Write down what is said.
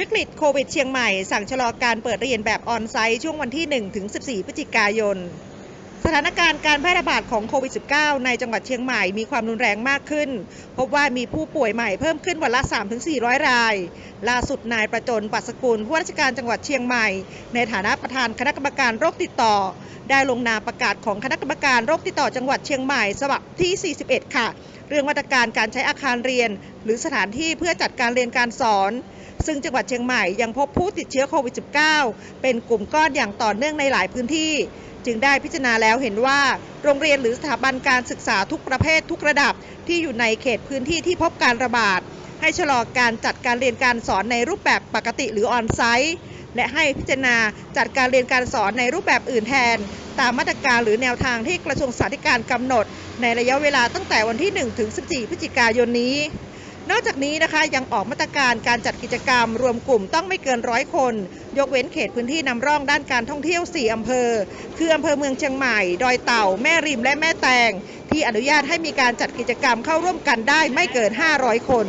วิกฤตโควิดเชียงใหม่สั่งชะลอการเปิดเรียนแบบออนไซต์ช่วงวันที่1ถึง14 พฤศจิกายน สถานการณ์การแพร่ระบาดของโควิด -19 ในจังหวัดเชียงใหม่มีความรุนแรงมากขึ้น พบว่ามีผู้ป่วยใหม่เพิ่มขึ้นวันละ 3-400 ราย ล่าสุดนายประจนปัสกุลผู้ราชการจังหวัดเชียงใหม่ ในฐานะประธานคณะกรรมการโรคติดต่อ ได้ลงนามประกาศของคณะกรรมการโรคติดต่อจังหวัดเชียงใหม่ฉบับที่ 41 ค่ะ เรื่องมาตรการการใช้อาคารเรียน หรือสถานที่เพื่อจัดการเรียนการสอนซึ่งจังหวัดเชียงใหม่ยังพบผู้ติดเชื้อโควิด -19 เป็นกลุ่มก้อนอย่างต่อเนื่องในหลายพื้นที่ จึงได้พิจารณาแล้วเห็นว่า โรงเรียนหรือสถาบันการศึกษาทุกประเภททุกระดับ ที่อยู่ในเขตพื้นที่ที่พบการระบาด ให้ชะลอการจัดการเรียนการสอนในรูปแบบปกติหรือออนไซต์และให้พิจารณาจัดการเรียนการสอนในรูปแบบอื่นแทน ตามมาตรการหรือแนวทางที่กระทรวงสาธารณสุขกำหนด ในระยะเวลาตั้งแต่วันที่ 1 ถึง 14 พฤศจิกายนนี้ นอกจากนี้นะคะยังออกมาตรการการจัดกิจกรรม รวมกลุ่มต้องไม่เกินร้อยคน ยกเว้นเขตพื้นที่นำร่องด้านการท่องเที่ยว 4 อำเภอ คืออำเภอเมืองเชียงใหม่ ดอยเต่า แม่ริมและแม่แตง ที่อนุญาตให้มีการจัดกิจกรรมเข้าร่วมกันได้ไม่เกิน 500 คน